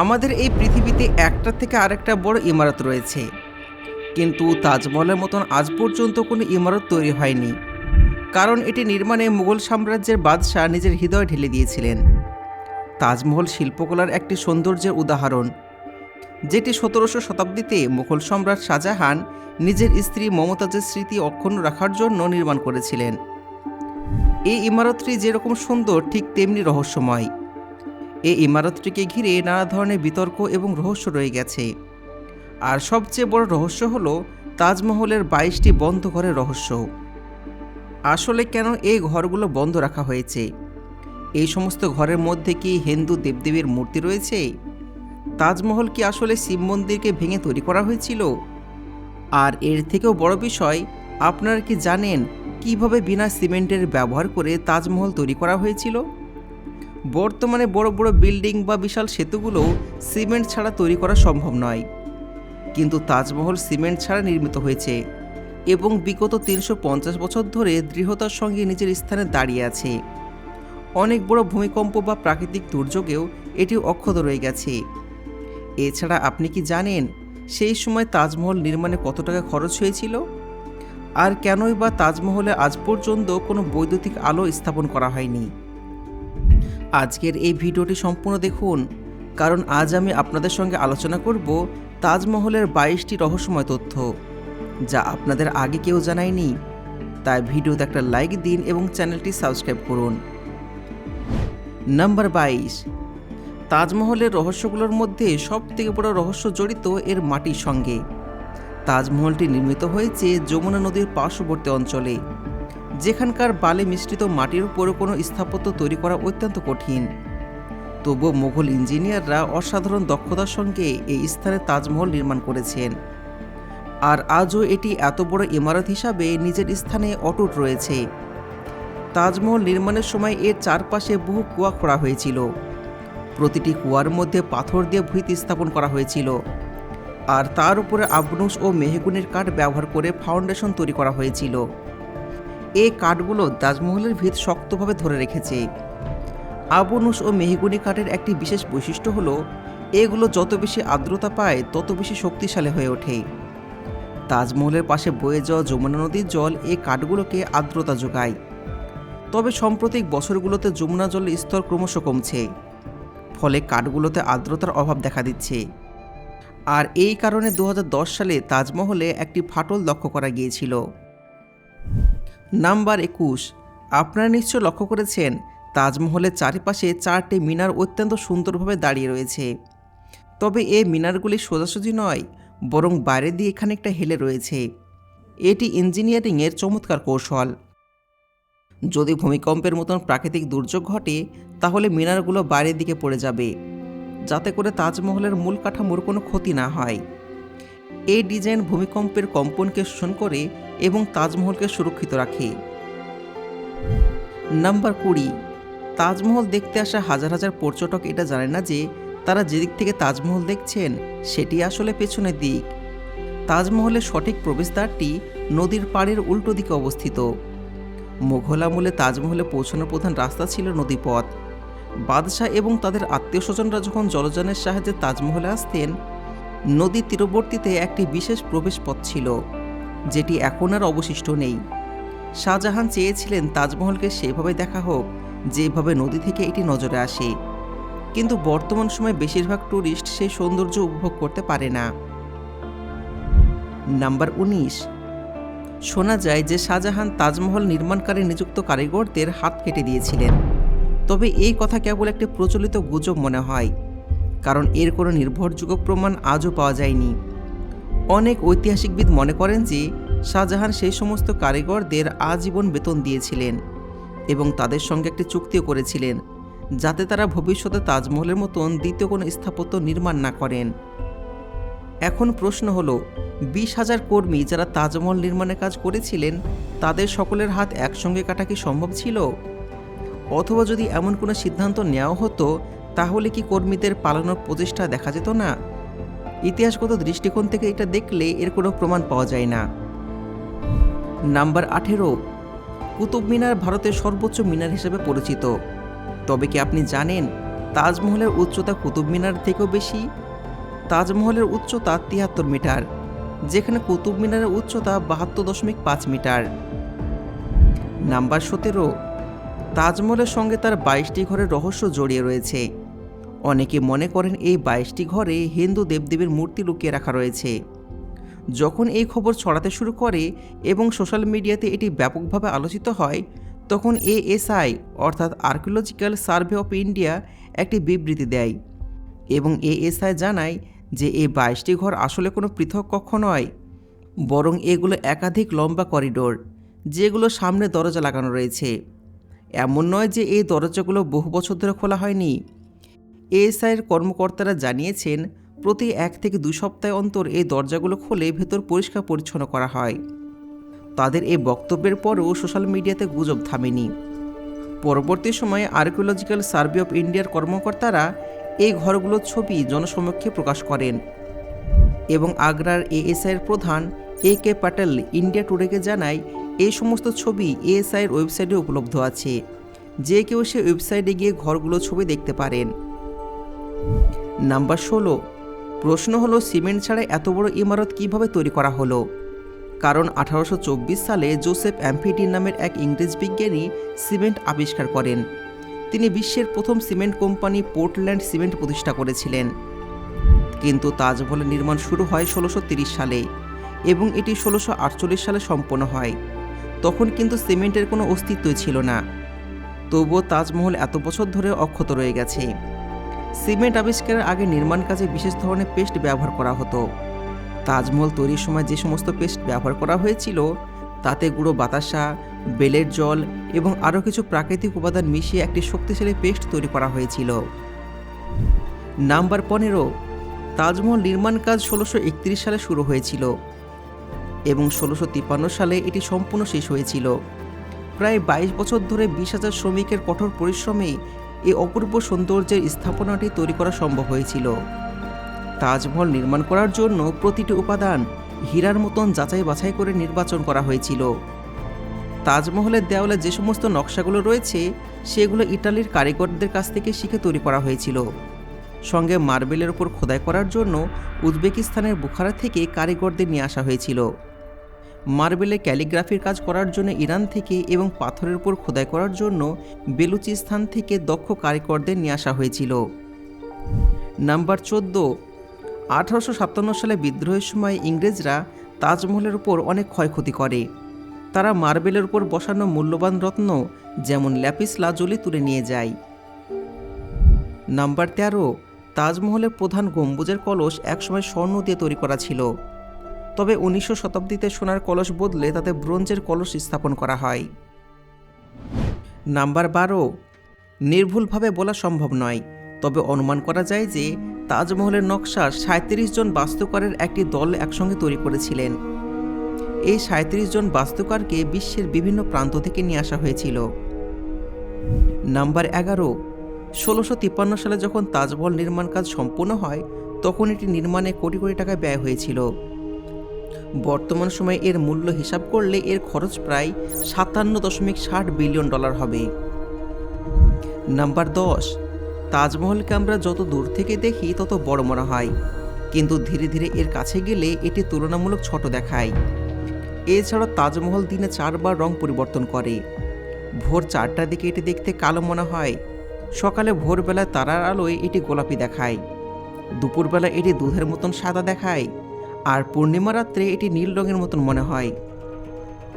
আমাদের এই পৃথিবীতে একটা থেকে আরেকটা বড় ইমারত রয়েছে। কিন্তু তাজমহলের মতন আজ পর্যন্ত কোনো ইমারত তৈরি হয়নি। কারণ এটি নির্মাণে মুঘল সাম্রাজ্যের বাদশাহ নিজের হৃদয় ঢেলে দিয়েছিলেন। তাজমহল শিল্পকলার একটি সৌন্দর্যের উদাহরণ, যেটি সতেরোশো শতাব্দীতে মুঘল সম্রাট শাহজাহান নিজের স্ত্রী মমতাজের স্মৃতি অক্ষুণ্ণ রাখার জন্য নির্মাণ করেছিলেন। এই ইমারতটি যেরকম সুন্দর, ঠিক তেমনি রহস্যময়। এই ইমারতটিকে ঘিরে নানা ধরনের বিতর্ক এবং রহস্য রয়ে গেছে। আর সবচেয়ে বড় রহস্য হলো তাজমহলের বাইশটি বন্ধ ঘরের রহস্য। আসলে কেন এই ঘরগুলো বন্ধ রাখা হয়েছে? এই সমস্ত ঘরের মধ্যে কি হিন্দু দেবদেবীর মূর্তি রয়েছে? তাজমহল কি আসলে শিব মন্দিরকে ভেঙে তৈরি করা হয়েছিল? আর এর থেকেও বড় বিষয়, আপনারা কি জানেন কীভাবে বিনা সিমেন্টের ব্যবহার করে তাজমহল তৈরি করা হয়েছিল? বর্তমানে বড় বড় বিল্ডিং বা বিশাল সেতুগুলো সিমেন্ট ছাড়া তৈরি করা সম্ভব নয়। কিন্তু তাজমহল সিমেন্ট ছাড়া নির্মিত হয়েছে এবং বিগত তিনশো পঞ্চাশ বছর ধরে দৃঢ়তার সঙ্গে নিজের স্থানে দাঁড়িয়ে আছে। অনেক বড় ভূমিকম্প বা প্রাকৃতিক দুর্যোগেও এটি অক্ষত রয়ে গেছে। এছাড়া আপনি কি জানেন সেই সময় তাজমহল নির্মাণে কত টাকা খরচ হয়েছিল? আর কেনই বা তাজমহলে আজ পর্যন্ত কোনো বৈদ্যুতিক আলো স্থাপন করা হয়নি? আজকের এই ভিডিওটি সম্পূর্ণ দেখুন, কারণ আজ আমি আপনাদের সঙ্গে আলোচনা করব তাজমহলের বাইশটি রহস্যময় তথ্য, যা আপনাদের আগে কেউ জানায়নি। তাই ভিডিওতে একটা লাইক দিন এবং চ্যানেলটি সাবস্ক্রাইব করুন। নাম্বার বাইশ, তাজমহলের রহস্যগুলোর মধ্যে সব থেকে বড় রহস্য জড়িত এর মাটির সঙ্গে। তাজমহলটি নির্মিত হয়েছে যমুনা নদীর পার্শ্ববর্তী অঞ্চলে। যেখানকার বালি মিশ্রিত মাটির উপর কোনো স্থাপত্য তৈরি করা অত্যন্ত কঠিন। তবুও মুঘল ইঞ্জিনিয়াররা অসাধারণ দক্ষতার সঙ্গে এই স্থানে তাজমহল নির্মাণ করেছেন। আর আজও এটি এত বড় ইমারত হিসাবে নিজের স্থানে অটুট রয়েছে। তাজমহল নির্মাণের সময় এর চারপাশে বহু কুয়া খোঁড়া হয়েছিল। প্রতিটি কুয়ার মধ্যে পাথর দিয়ে ভিত স্থাপন করা হয়েছিল। আর তার উপরে আবনুস ও মেহগুনের কাঠ ব্যবহার করে ফাউন্ডেশন তৈরি করা হয়েছিল। এই কাঠগুলো তাজমহলের ভিত শক্তভাবে ধরে রেখেছে। আবনুস ও মেহগুনি কাঠের একটি বিশেষ বৈশিষ্ট্য হলো, এগুলো যত বেশি আর্দ্রতা পায়, তত বেশি শক্তিশালী হয়ে ওঠে। তাজমহলের পাশে বয়ে যাওয়া যমুনা নদীর জল এই কাঠগুলোকে আর্দ্রতা যোগায়। তবে সাম্প্রতিক বছরগুলোতে যমুনা জলের স্তর ক্রমশ কমছে, ফলে কাঠগুলোতে আর্দ্রতার অভাব দেখা দিচ্ছে। আর এই কারণে দু হাজার দশ সালে তাজমহলে একটি ফাটল লক্ষ্য করা গিয়েছিল। নাম্বার একুশ। আপনারা নিশ্চয় লক্ষ্য করেছেন, তাজমহলের চারিপাশে চারটি মিনার অত্যন্ত সুন্দরভাবে দাঁড়িয়ে রয়েছে। তবে এ মিনারগুলি সোজাসুজি নয়, বরং বাইরে দিয়ে এখানে একটা হেলে রয়েছে। এটি ইঞ্জিনিয়ারিংয়ের চমৎকার কৌশল। যদি ভূমিকম্পের মতন প্রাকৃতিক দুর্যোগ ঘটে, তাহলে মিনারগুলো বাইরের দিকে পড়ে যাবে। যাতে করে তাজমহলের মূল কাঠামোর কোনো ক্ষতি না হয়। এই ডিজাইন ভূমিকম্পের কম্পনকে শোষণ করে এবং তাজমহলকে সুরক্ষিত রাখে। নাম্বার কুড়ি, তাজমহল দেখতে আসা হাজার হাজার পর্যটক এটা জানে না যে তারা যেদিক থেকে তাজমহল দেখছেন, সেটি আসলে পেছনের দিক। তাজমহলের সঠিক প্রবেশদ্বারটি নদীর পাড়ের উল্টো দিকে অবস্থিত। মোঘল আমলে তাজমহলে পৌঁছানোর প্রধান রাস্তা ছিল নদীপথ। বাদশাহ এবং তাদের আত্মীয় স্বজনরা যখন জলযানের সাহায্যে তাজমহলে আসতেন নদীর তীরবর্তীতে একটি বিশেষ প্রবেশ পথ ছিল, যেটি এখন আর অবশিষ্ট নেই। শাহজাহান চেয়েছিলেন তাজমহলকে সেভাবে দেখা হোক, যেভাবে নদী থেকে এটি নজরে আসে। কিন্তু বর্তমান সময়ে বেশিরভাগ ট্যুরিস্ট সেই সৌন্দর্য উপভোগ করতে পারে না। নাম্বার উনিশ। শোনা যায় যে শাহজাহান তাজমহল নির্মাণকারী নিযুক্ত কারিগরদের হাত কেটে দিয়েছিলেন। তবে এই কথা কেবল একটি প্রচলিত গুজব মনে হয়। কারণ এর কোনো নির্ভরযোগ্য প্রমাণ আজও পাওয়া যায়নি। অনেক ঐতিহাসিকবিদ মনে করেন যে, শাহজাহান সেই সমস্ত কারিগরদের আজীবন বেতন দিয়েছিলেন এবং তাদের সঙ্গে একটি চুক্তিও করেছিলেন, যাতে তারা ভবিষ্যতে তাজমহলের মতন দ্বিতীয় কোনো স্থাপত্য নির্মাণ না করেন। এখন প্রশ্ন হলো, বিশ হাজার কর্মী যারা তাজমহল নির্মাণের কাজ করেছিলেন, তাদের সকলের হাত একসঙ্গে কাটা কি সম্ভব ছিল? অথবা যদি এমন কোনো সিদ্ধান্ত নেওয়া হতো তাহলে কি কর্মীদের পালানোর প্রচেষ্টা দেখা যেত না? ইতিহাসগত দৃষ্টিকোণ থেকে এটা দেখলে এর কোনো প্রমাণ পাওয়া যায় না। নাম্বার আঠেরো, কুতুব মিনার ভারতের সর্বোচ্চ মিনার হিসেবে পরিচিত। তবে কি আপনি জানেন তাজমহলের উচ্চতা কুতুব মিনার থেকেও বেশি? তাজমহলের উচ্চতা তিয়াত্তর মিটার, যেখানে কুতুব মিনারের উচ্চতা বাহাত্তর দশমিক পাঁচ মিটার। নাম্বার সতেরো, তাজমহলের সঙ্গে তার বাইশটি ঘরের রহস্য জড়িয়ে রয়েছে। অনেকে মনে করেন এই বাইশটি ঘরে হিন্দু দেবদেবীর মূর্তি লুকিয়ে রাখা রয়েছে। যখন এই খবর ছড়াতে শুরু করে এবং সোশ্যাল মিডিয়াতে এটি ব্যাপকভাবে আলোচিত হয়, তখন এএসআই, অর্থাৎ আর্কিওলজিক্যাল সার্ভে অফ ইন্ডিয়া, একটি বিবৃতি দেয় এবং এএসআই জানায় যে এই বাইশটি ঘর আসলে কোনো পৃথক কক্ষ নয়, বরং এগুলো একাধিক লম্বা করিডোর, যেগুলো সামনে দরজা লাগানো রয়েছে। এমন নয় যে এই দরজাগুলো বহু বছর ধরে খোলা হয়নি। এএসআইয়ের কর্মকর্তারা জানিয়েছেন, প্রতি এক থেকে দুই সপ্তাহ অন্তর এই দরজাগুলো খুলে ভেতর পরিষ্কার পরিচ্ছন্ন করা হয়। তাদের এই বক্তব্যের পরেও সোশ্যাল মিডিয়াতে গুজব থামেনি। পরবর্তী সময়ে আর্কিওলজিক্যাল সার্ভে অফ ইন্ডিয়ার কর্মকর্তারা এই ঘরগুলোর ছবি জনসমক্ষে প্রকাশ করেন এবং আগ্রার এএসআইয়ের প্রধান এ কে প্যাটেল ইন্ডিয়া টুডেকে জানায়, এই সমস্ত ছবি এএসআইয়ের ওয়েবসাইটে উপলব্ধ আছে। যে কেউ সে ওয়েবসাইটে গিয়ে ঘরগুলো ছবি দেখতে পারেন। নাম্বার ষোলো। প্রশ্ন হলো, সিমেন্ট ছাড়া এত বড় ইমারত কীভাবে তৈরি করা হলো? কারণ আঠারোশো চব্বিশ সালে জোসেফ অ্যাম্ফিডিন নামের এক ইংরেজ বিজ্ঞানী সিমেন্ট আবিষ্কার করেন। তিনি বিশ্বের প্রথম সিমেন্ট কোম্পানি পোর্টল্যান্ড সিমেন্ট প্রতিষ্ঠা করেছিলেন। কিন্তু তাজমহলের নির্মাণ শুরু হয় ষোলোশো সালে এবং এটি ষোলোশো আটচল্লিশ সালে সম্পন্ন হয়। তখন কিন্তু সিমেন্টের কোনো অস্তিত্বই ছিল না। তবুও তাজমহল এত বছর ধরে অক্ষত রয়ে গেছে। সিমেন্ট আবিষ্কারের আগে নির্মাণ কাজে বিশেষ ধরনের পেস্ট ব্যবহার করা হতো। তাজমহল তৈরির সময় যে সমস্ত পেস্ট ব্যবহার করা হয়েছিল, তাতে গুঁড়ো বাতাসা, বেলের জল এবং আরও কিছু প্রাকৃতিক উপাদান মিশিয়ে একটি শক্তিশালী পেস্ট তৈরি করা হয়েছিল। নাম্বার পনেরো, তাজমহল নির্মাণ কাজ ষোলোশো সালে শুরু হয়েছিল এবং ষোলোশো সালে এটি সম্পূর্ণ শেষ হয়েছিল। প্রায় বাইশ বছর ধরে বিশ হাজার শ্রমিকের কঠোর পরিশ্রমে এই অপূর্ব সৌন্দর্যের স্থাপনাটি তৈরি করা সম্ভব হয়েছিল। তাজমহল নির্মাণ করার জন্য প্রতিটি উপাদান হীরার মতন যাচাই বাছাই করে নির্বাচন করা হয়েছিল। তাজমহলের দেওয়ালে যে সমস্ত নকশাগুলো রয়েছে, সেগুলো ইটালির কারিগরদের কাছ থেকে শিখে তৈরি করা হয়েছিল। সঙ্গে মার্বেলের ওপর খোদাই করার জন্য উজবেকিস্তানের বুখারা থেকে কারিগরদের নিয়ে আসা হয়েছিল। মার্বেলে ক্যালিগ্রাফির কাজ করার জন্য ইরান থেকে এবং পাথরের উপর খোদাই করার জন্য বেলুচিস্তান থেকে দক্ষ কারিগরদের নিয়ে আসা হয়েছিল। নাম্বার চোদ্দ, আঠারোশো সাতান্ন সালে বিদ্রোহের সময় ইংরেজরা তাজমহলের উপর অনেক ক্ষয়ক্ষতি করে। তারা মার্বেলের উপর বসানো মূল্যবান রত্ন, যেমন ল্যাপিস লাজলি, তুলে নিয়ে যায়। নাম্বার তেরো, তাজমহলের প্রধান গম্বুজের কলস একসময় স্বর্ণ দিয়ে তৈরি করা ছিল। তবে উনিশশো শতাব্দীতে সোনার কলস বদলে তাতে ব্রোঞ্জের কলস স্থাপন করা হয়। নাম্বার বারো, নির্ভুলভাবে বলা সম্ভব নয়। তবে অনুমান করা যায় যে তাজমহলের নকশা সাঁত্রিশ জন বাস্তুকারের একটি দল একসঙ্গে তৈরি করেছিলেন। এই সাঁত্রিশ জন বাস্তুকারকে বিশ্বের বিভিন্ন প্রান্ত থেকে নিয়ে আসা হয়েছিল। নাম্বার এগারো, ষোলোশো তিপ্পান্ন সালে যখন তাজমহল নির্মাণ কাজ সম্পূর্ণ হয়, তখন এটি নির্মাণে কোটি কোটি টাকা ব্যয় হয়েছিল। বর্তমান সময়ে এর মূল্য হিসাব করলে এর খরচ প্রায় সাতান্ন দশমিক ষাট বিলিয়ন ডলার হবে। নাম্বার দশ তাজমহলকে আমরা যত দূর থেকে দেখি তত বড় মনে হয়। কিন্তু ধীরে ধীরে এর কাছে গেলে এটি তুলনামূলক ছোট দেখায়। এছাড়া তাজমহল দিনে চারবার রং পরিবর্তন করে। ভোর চারটার দিকে এটি দেখতে কালো মনে হয়। সকালে ভোরবেলায় তারার আলোয় এটি গোলাপি দেখায়। দুপুরবেলা এটি দুধের মতন সাদা দেখায়। আর পূর্ণিমা রাত্রে এটি নীল রঙের মতন মনে হয়।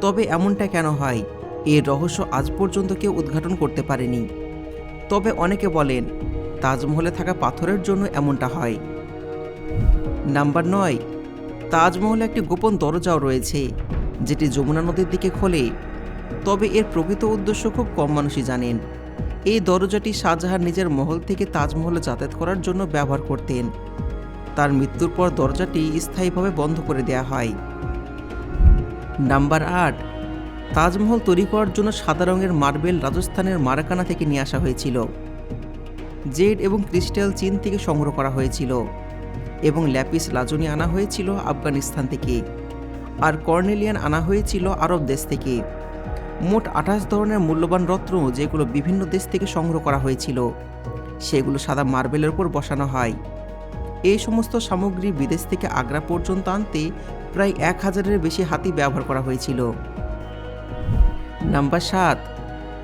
তবে এমনটা কেন হয়? এর রহস্য আজ পর্যন্ত কেউ উদ্ঘাটন করতে পারেনি। তবে অনেকে বলেন, তাজমহলে থাকা পাথরের জন্য এমনটা হয়। নাম্বার নয়, তাজমহলে একটি গোপন দরজাও রয়েছে, যেটি যমুনা নদীর দিকে খোলে। তবে এর প্রকৃত উদ্দেশ্য খুব কম মানুষই জানেন। এই দরজাটি শাহজাহান নিজের মহল থেকে তাজমহলে যাতায়াত করার জন্য ব্যবহার করতেন। তার মৃত্যুর পর দরজাটি স্থায়ীভাবে বন্ধ করে দেয়া হয়। নাম্বার আট, তাজমহল তৈরি করার জন্য সাদা রঙের মার্বেল রাজস্থানের মারাকানা থেকে নিয়ে আসা হয়েছিল। জেড এবং ক্রিস্টাল চীন থেকে সংগ্রহ করা হয়েছিল এবং ল্যাপিস লাজনি আনা হয়েছিল আফগানিস্তান থেকে আর কর্নেলিয়ান আনা হয়েছিল আরব দেশ থেকে। মোট আঠাশ ধরনের মূল্যবান রত্ন যেগুলো বিভিন্ন দেশ থেকে সংগ্রহ করা হয়েছিল, সেগুলো সাদা মার্বেলের উপর বসানো হয়। এই সমস্ত সামগ্রী বিদেশ থেকে আগ্রা পর্যন্ত আনতে প্রায় এক হাজারের বেশি হাতি ব্যবহার করা হয়েছিল। নাম্বার সাত,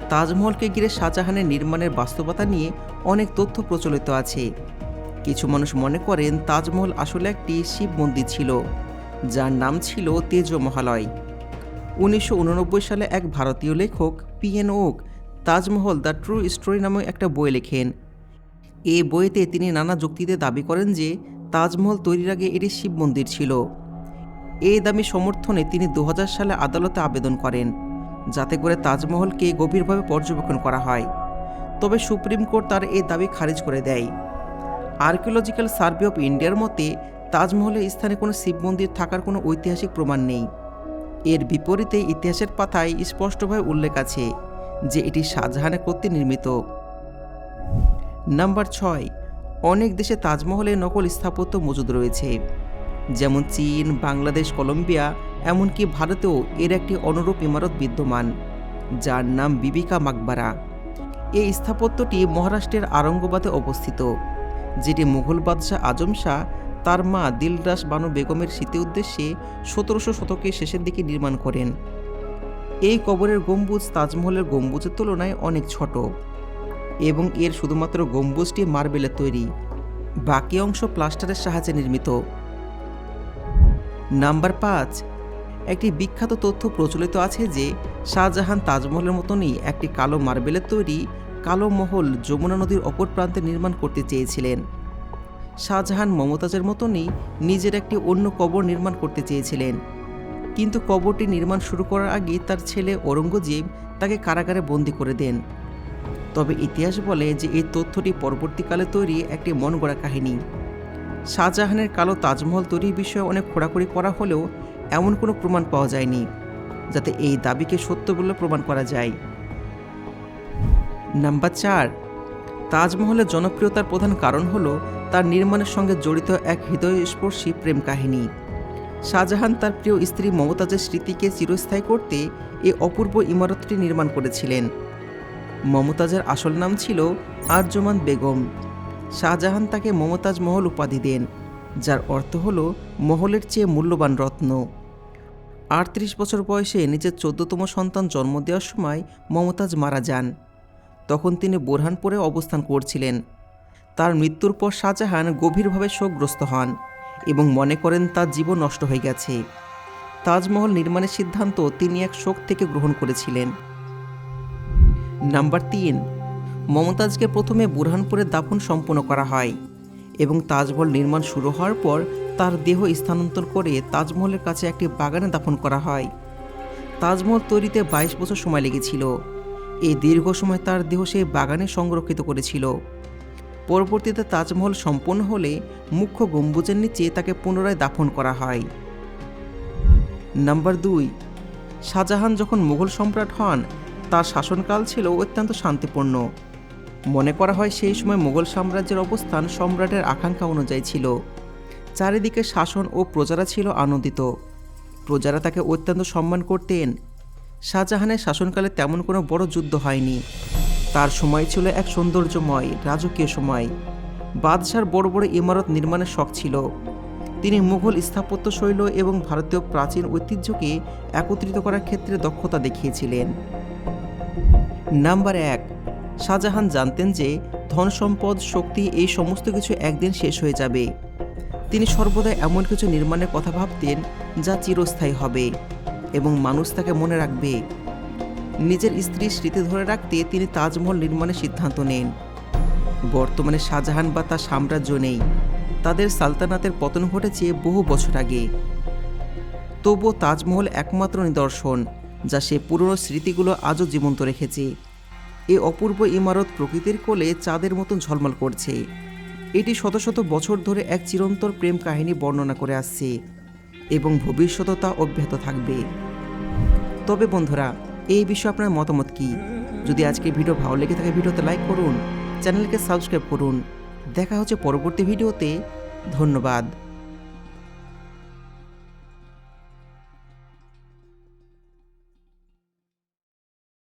তাজমহলকে ঘিরে শাহজাহানের নির্মাণের বাস্তবতা নিয়ে অনেক তথ্য প্রচলিত আছে। কিছু মানুষ মনে করেন তাজমহল আসলে একটি শিব মন্দির ছিল, যার নাম ছিল তেজ মহালয়। উনিশশো উননব্বই সালে এক ভারতীয় লেখক P N Oak Taj Mahal the true story নামে একটা বই লেখেন। এই বইতে তিনি নানা যুক্তিতে দাবি করেন যে তাজমহল তৈরির আগে এটি শিব মন্দির ছিল। এই দাবি সমর্থনে তিনি দু হাজার সালে আদালতে আবেদন করেন, যাতে করে তাজমহলকে গভীরভাবে পর্যবেক্ষণ করা হয়। তবে সুপ্রিম কোর্ট তার এই দাবি খারিজ করে দেয়। আর্কিওলজিক্যাল সার্ভে অফ ইন্ডিয়ার মতে তাজমহলের স্থানে কোনো শিব মন্দির থাকার কোনো ঐতিহাসিক প্রমাণ নেই। এর বিপরীতে ইতিহাসের পাতায় স্পষ্টভাবে উল্লেখ আছে যে এটি শাহজাহানের কর্তৃক নির্মিত। নাম্বার ছয়, অনেক দেশে তাজমহলের নকল স্থাপত্য মজুদ রয়েছে। যেমন চীন, বাংলাদেশ, কলম্বিয়া, এমনকি ভারতেও এর একটি অনুরূপ ইমারত বিদ্যমান, যার নাম বিবিকা মাকবারা। এই স্থাপত্যটি মহারাষ্ট্রের আরঙ্গবাদে অবস্থিত, যেটি মুঘল বাদশাহ আজম শাহ, তার মা দিলরাস বানু বেগমের স্মৃতি উদ্দেশ্যে সতেরোশো শতকের শেষের দিকে নির্মাণ করেন। এই কবরের গম্বুজ তাজমহলের গম্বুজের তুলনায় অনেক ছোট। এবং এর শুধুমাত্র গম্বুজটি মার্বেলের তৈরি। বাকি অংশ প্লাস্টারের সাহায্যে নির্মিত। নাম্বার পাঁচ, একটি বিখ্যাত তথ্য প্রচলিত আছে যে শাহজাহান তাজমহলের মতনই একটি কালো মার্বেলের তৈরি কালো মহল যমুনা নদীর অপর প্রান্তে নির্মাণ করতে চেয়েছিলেন। শাহজাহান মমতাজের মতনই নিজের একটি অন্য কবর নির্মাণ করতে চেয়েছিলেন। কিন্তু কবরটি নির্মাণ শুরু করার আগে তার ছেলে ঔরঙ্গজেব তাকে কারাগারে বন্দি করে দেন। তবে ইতিহাস বলে যে এই তথ্যটি পরবর্তীকালে তৈরি একটি মন গড়া কাহিনী। শাহজাহানের কালো তাজমহল তৈরির বিষয়ে অনেক খোঁড়াখুড়ি করা হলেও এমন কোনো প্রমাণ পাওয়া যায়নি, যাতে এই দাবিকে সত্য বলে প্রমাণ করা যায়। নাম্বার চার, তাজমহলের জনপ্রিয়তার প্রধান কারণ হলো তার নির্মাণের সঙ্গে জড়িত এক হৃদয়স্পর্শী প্রেম কাহিনী। শাহজাহান তার প্রিয় স্ত্রী মমতাজের স্মৃতিকে চিরস্থায়ী করতে এই অপূর্ব ইমারতটি নির্মাণ করেছিলেন। মমতাজের আসল নাম ছিল আরজমান বেগম। শাহজাহান তাকে মমতাজ মহল উপাধি দেন, যার অর্থ হল মহলের চেয়ে মূল্যবান রত্ন। আটত্রিশ বছর বয়সে নিজের চোদ্দতম সন্তান জন্ম দেওয়ার সময় মমতাজ মারা যান। তখন তিনি বোরহানপুরে অবস্থান করছিলেন। তার মৃত্যুর পর শাহজাহান গভীরভাবে শোকগ্রস্ত হন এবং মনে করেন তার জীবন নষ্ট হয়ে গেছে। তাজমহল নির্মাণের সিদ্ধান্ত তিনি এক শোক থেকে গ্রহণ করেছিলেন। নাম্বার তিন, মমতাজকে প্রথমে বুরহানপুরে দাফন সম্পন্ন করা হয় এবং তাজমহল নির্মাণ শুরু হওয়ার পর তার দেহ স্থানান্তর করে তাজমহলের কাছে একটি বাগানে দাফন করা হয়। তাজমহল তৈরিতে বাইশ বছর সময় লেগেছিল। এই দীর্ঘ সময় তার দেহ সেই বাগানে সংরক্ষিত করেছিল। পরবর্তীতে তাজমহল সম্পন্ন হলে মুখ্য গম্বুজের নিচে তাকে পুনরায় দাফন করা হয়। নাম্বার দুই, শাহজাহান যখন মুঘল সম্রাট হন তার শাসনকাল ছিল অত্যন্ত শান্তিপূর্ণ। মনে করা হয় সেই সময় মুঘল সাম্রাজ্যের অবস্থান সম্রাটের আকাঙ্ক্ষা অনুযায়ী ছিল। চারিদিকে শাসন ও প্রজারা ছিল আনন্দিত। প্রজারা তাকে অত্যন্ত সম্মান করতেন। শাহজাহানের শাসনকালে তেমন কোনো বড় যুদ্ধ হয়নি। তার সময় ছিল এক সৌন্দর্যময়, রাজকীয় সময়। বাদশার বড় বড় ইমারত নির্মাণের শখ ছিল। তিনি মুঘল স্থাপত্য শৈল এবং ভারতীয় প্রাচীন ঐতিহ্যকে একত্রিত করার ক্ষেত্রে দক্ষতা দেখিয়েছিলেন। নাম্বার এক, শাহজাহান জানতেন যে ধন সম্পদ, শক্তি এই সমস্ত কিছু একদিন শেষ হয়ে যাবে। তিনি সর্বদা এমন কিছু নির্মাণের কথা ভাবতেন যা চিরস্থায়ী হবে এবং মানুষ তাকে মনে রাখবে। নিজের স্ত্রীর স্মৃতি ধরে রাখতে তিনি তাজমহল নির্মাণের সিদ্ধান্ত নেন। বর্তমানে শাহজাহান বা তার সাম্রাজ্য নেই। তাদের সালতানাতের পতন ঘটেছে বহু বছর আগে। তবুও তাজমহল একমাত্র নিদর্শন। যা সে পুরনো স্মৃতিগুলো আজও জীবন্ত রেখেছে। এই অপূর্ব ইমারত প্রকৃতির কোলে চাঁদের মতন ঝলমল করছে। এটি শত শত বছর ধরে এক চিরন্তর প্রেম কাহিনী বর্ণনা করে আসছে এবং ভবিষ্যতও তা অব্যাহত থাকবে। তবে বন্ধুরা, এই বিষয়ে আপনার মতামত কি? যদি আজকে ভিডিও ভালো লেগে থাকে, ভিডিওতে লাইক করুন, চ্যানেলকে সাবস্ক্রাইব করুন। দেখা হচ্ছে পরবর্তী ভিডিওতে। ধন্যবাদ।